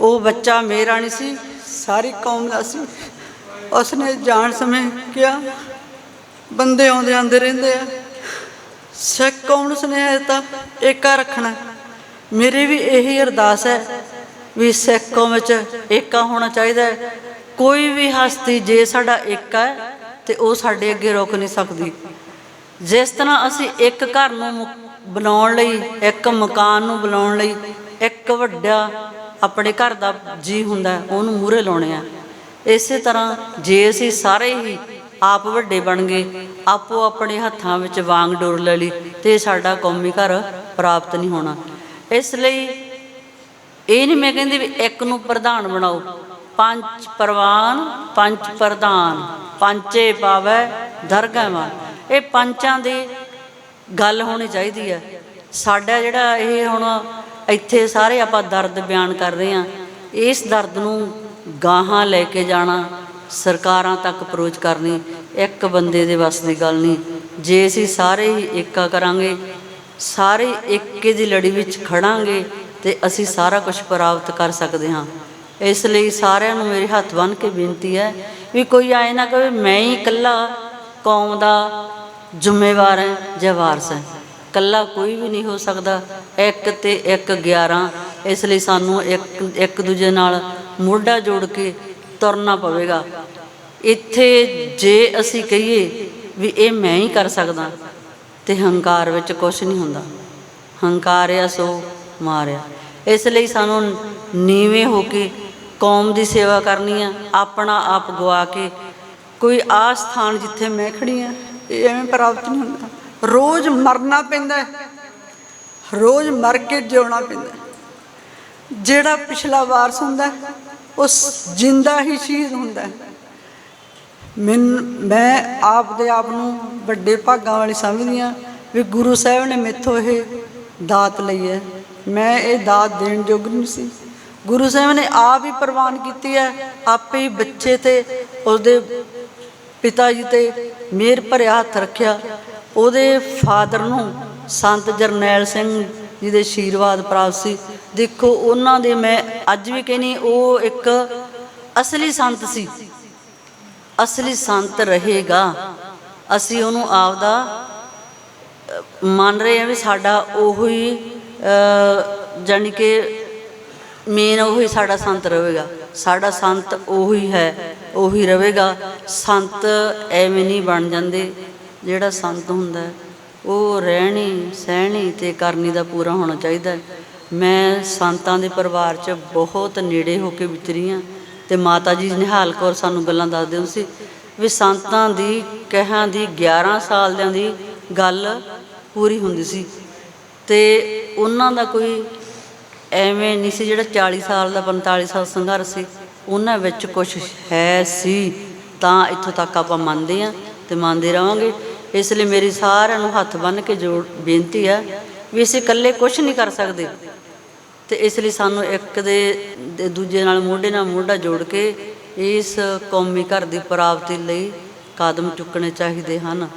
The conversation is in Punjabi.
ਉਹ ਬੱਚਾ ਮੇਰਾ ਨਹੀਂ ਸੀ, ਸਾਰੀ ਕੌਮ ਦਾ ਸੀ। ਉਸਨੇ ਜਾਣ ਸਮੇਂ ਕਿਹਾ, ਬੰਦੇ ਆਉਂਦੇ ਆਉਂਦੇ ਰਹਿੰਦੇ ਆ। ਸਿੱਖ ਕੌਮ ਨੂੰ ਸੁਨੇਹਾ ਦਿੱਤਾ, ਏਕਾ ਰੱਖਣਾ। ਮੇਰੀ ਵੀ ਇਹੀ ਅਰਦਾਸ ਹੈ ਵੀ ਸਿੱਖ ਕੌਮ ਵਿੱਚ ਏਕਾ ਹੋਣਾ ਚਾਹੀਦਾ ਹੈ। ਕੋਈ ਵੀ ਹਸਤੀ ਜੇ ਸਾਡਾ ਏਕਾ ਹੈ, ਤੇ ਉਹ ਸਾਡੇ ਅੱਗੇ ਰੁਕ ਨਹੀਂ ਸਕਦੀ। ਜਿਸ ਤਰ੍ਹਾਂ ਅਸੀਂ ਇੱਕ ਘਰ ਨੂੰ ਮੁ- ਬਣਾਉਣ ਲਈ, ਇੱਕ ਮਕਾਨ ਨੂੰ ਬਣਾਉਣ ਲਈ ਇੱਕ ਵੱਡਾ ਆਪਣੇ ਘਰ ਦਾ ਜੀ ਹੁੰਦਾ ਉਹਨੂੰ ਮੂਹਰੇ ਲਾਉਣੇ ਆ। ਇਸੇ ਤਰ੍ਹਾਂ ਜੇ ਅਸੀਂ ਸਾਰੇ ਹੀ ਆਪ ਵੱਡੇ ਬਣ ਗਏ, ਆਪੋ ਆਪਣੇ ਹੱਥਾਂ ਵਿੱਚ ਵਾਂਗ ਡੋਰ ਲੈ ਲਈ ਤੇ ਸਾਡਾ ਕੌਮੀ ਘਰ ਪ੍ਰਾਪਤ ਨਹੀਂ ਹੋਣਾ। ਇਸ ਲਈ ਇਹ ਨਹੀਂ ਮੈਂ ਕਹਿੰਦੀ ਵੀ ਇੱਕ ਨੂੰ ਪ੍ਰਧਾਨ ਬਣਾਓ। ਪੰਜ ਪ੍ਰਵਾਨ, ਪੰਜ ਪ੍ਰਧਾਨ ਪੰਚੇ ਪਾਵੈ ਦਰਗਾਹਾਂ ਇਹ ਪੰਚਾਂ ਦੀ ਗੱਲ ਹੋਣੀ ਚਾਹੀਦੀ ਹੈ। ਸਾਡਾ ਜਿਹੜਾ ਇਹ ਹੁਣ ਇੱਥੇ ਸਾਰੇ ਆਪਾਂ ਦਰਦ ਬਿਆਨ ਕਰ ਰਹੇ ਹਾਂ। ਇਸ ਦਰਦ ਨੂੰ ਗਾਹਾਂ ਲੈ ਕੇ ਜਾਣਾ ਸਰਕਾਰਾਂ ਤੱਕ ਅਪਰੋਚ ਕਰਨੀ, ਇੱਕ ਬੰਦੇ ਦੇ ਵੱਸ ਦੀ ਗੱਲ ਨਹੀਂ। ਜੇ ਅਸੀਂ ਸਾਰੇ ਹੀ ਏਕਾ ਕਰਾਂਗੇ, ਸਾਰੇ ਏਕੇ ਦੀ ਲੜੀ ਵਿੱਚ ਖੜਾਂਗੇ ਤੇ ਅਸੀਂ ਸਾਰਾ ਕੁਝ ਪ੍ਰਾਪਤ ਕਰ ਸਕਦੇ ਹਾਂ। ਇਸ ਲਈ ਸਾਰਿਆਂ ਨੂੰ ਮੇਰੇ ਹੱਥ ਬੰਨ੍ਹ ਕੇ ਬੇਨਤੀ ਹੈ ਵੀ ਕੋਈ ਆਏ ਨਾ ਕਹੇ, ਮੈਂ ਹੀ ਇਕੱਲਾ ਕੌਮ ਦਾ ਜ਼ਿੰਮੇਵਾਰ ਹੈ ਜਾਂ ਵਾਰਸ ਹੈ। ਇਕੱਲਾ ਕੋਈ ਵੀ ਨਹੀਂ ਹੋ ਸਕਦਾ। ਇੱਕ ਤੇ ਇੱਕ 11 ਇਸ ਲਈ ਸਾਨੂੰ ਇੱਕ ਇੱਕ ਦੂਜੇ ਨਾਲ ਮੋਢਾ ਜੋੜ ਕੇ ਤੁਰਨਾ ਪਵੇਗਾ। ਇੱਥੇ ਜੇ ਅਸੀਂ ਕਹੀਏ ਵੀ ਇਹ ਮੈਂ ਹੀ ਕਰ ਸਕਦਾ, ਤੇ ਹੰਕਾਰ ਵਿੱਚ ਕੁਝ ਨਹੀਂ ਹੁੰਦਾ। ਹੰਕਾਰਿਆ ਸੋ ਮਾਰਿਆ ਇਸ ਲਈ ਸਾਨੂੰ ਨੀਵੇਂ ਹੋ ਕੇ ਕੌਮ ਦੀ ਸੇਵਾ ਕਰਨੀ ਆ। ਆਪਣਾ ਆਪ ਗਵਾ ਕੇ ਕੋਈ ਆ ਸਥਾਨ ਜਿੱਥੇ ਮੈਂ ਖੜੀ ਆ, ਇਹ ਐਵੇਂ ਪ੍ਰਾਪਤ ਨਹੀਂ ਹੁੰਦਾ। ਰੋਜ਼ ਮਰਨਾ ਪੈਂਦਾ ਰੋਜ਼ ਮਰ ਕੇ ਜਿਉਣਾ ਪੈਂਦਾ ਜਿਹੜਾ ਪਿਛਲਾ ਵਾਰਸ ਹੁੰਦਾ ਉਸ ਜਿੰਦਾ ਹੀ ਸ਼ਹੀਦ ਹੁੰਦਾ ਹੈ। ਮੈਂ ਆਪ ਦੇ ਆਪ ਨੂੰ ਵੱਡੇ ਭਾਗਾਂ ਵਾਲੀ ਸਮਝਦੀ ਹਾਂ ਵੀ ਗੁਰੂ ਸਾਹਿਬ ਨੇ ਮੇਥੋਂ ਇਹ ਦਾਤ ਲਈ ਹੈ। ਮੈਂ ਇਹ ਦਾਤ ਦੇਣ ਯੋਗ ਨਹੀਂ ਸੀ। ਗੁਰੂ ਸਾਹਿਬ ਨੇ ਆਪ ਹੀ ਪ੍ਰਵਾਨ ਕੀਤੀ ਹੈ, ਆਪੇ ਹੀ ਬੱਚੇ ਤੇ, ਉਹਦੇ ਪਿਤਾ ਜੀ ਤੇ ਮੇਰ ਭਰਿਆ ਹੱਥ ਰੱਖਿਆ। ਉਹਦੇ ਫਾਦਰ ਨੂੰ ਸੰਤ ਜਰਨੈਲ ਸਿੰਘ ਜੀ ਦੇ ਆਸ਼ੀਰਵਾਦ ਪ੍ਰਾਪਤ ਸੀ। ਦੇਖੋ ਉਹਨਾਂ ਦੇ ਮੈਂ ਅੱਜ ਵੀ ਕਹਿੰਨੀ ਉਹ ਇੱਕ ਅਸਲੀ ਸੰਤ ਸੀ। ਅਸਲੀ ਸੰਤ ਰਹੇਗਾ। ਅਸੀਂ ਉਹਨੂੰ ਆਪਦਾ ਮੰਨ ਰਹੇ ਹਾਂ ਵੀ ਸਾਡਾ ਉਹੀ ਅ, ਜਾਣੀ ਕਿ ਮੇਨ ਉਹੀ ਸਾਡਾ ਸੰਤ ਰਹੇਗਾ। ਸਾਡਾ ਸੰਤ ਉਹੀ ਹੈ ਉਹੀ ਰਹੇਗਾ। ਸੰਤ ਐਵੇਂ ਨਹੀਂ ਬਣ ਜਾਂਦੇ। ਜਿਹੜਾ ਸੰਤ ਹੁੰਦਾ ਉਹ ਰਹਿਣੀ, ਸਹਿਣੀ ਤੇ ਕਰਨੀ ਦਾ ਪੂਰਾ ਹੋਣਾ ਚਾਹੀਦਾ ਮੈਂ ਸੰਤਾਂ ਦੇ ਪਰਿਵਾਰ 'ਚ ਬਹੁਤ ਨੇੜੇ ਹੋ ਕੇ ਵਿਚਰੀ ਹਾਂ ਤੇ ਮਾਤਾ ਜੀ ਨਿਹਾਲ ਕੌਰ ਸਾਨੂੰ ਗੱਲਾਂ ਦੱਸਦੇ ਹੁੰਦੇ ਸੀ ਵੀ ਸੰਤਾਂ ਦੀ ਕਹਿਾਂ ਦੀ 11 ਸਾਲਿਆਂ ਦੀ ਗੱਲ ਪੂਰੀ ਹੁੰਦੀ ਸੀ ਤੇ ਉਹਨਾਂ ਦਾ ਕੋਈ ਐਵੇਂ ਨਹੀਂ ਸੀ ਜਿਹੜਾ 40 ਸਾਲ ਦਾ 45 ਸਾਲ ਸੰਘਰਸ਼ ਸੀ। ਉਹਨਾਂ ਵਿੱਚ ਕੁਝ ਹੈ ਸੀ ਤਾਂ ਇੱਥੋਂ ਤੱਕ ਆਪਾਂ ਮੰਨਦੇ ਆ ਤੇ ਮੰਨਦੇ ਰਵਾਂਗੇ ਇਸ ਲਈ ਮੇਰੀ ਸਾਰਿਆਂ ਨੂੰ ਹੱਥ ਬੰਨ੍ਹ ਕੇ ਜੋੜ ਬੇਨਤੀ ਹੈ ਵੀ ਅਸੀਂ ਇਕੱਲੇ ਕੁਝ ਨਹੀਂ ਕਰ ਸਕਦੇ। ਤੇ ਇਸ ਲਈ ਸਾਨੂੰ ਇੱਕ ਦੇ ਦੂਜੇ ਨਾਲ ਮੋਢੇ ਨਾਲ ਮੋਢਾ ਜੋੜ ਕੇ ਇਸ ਕੌਮੀ ਘਰ ਦੀ ਪ੍ਰਾਪਤੀ ਲਈ ਕਦਮ ਚੁੱਕਣੇ ਚਾਹੀਦੇ ਹਨ।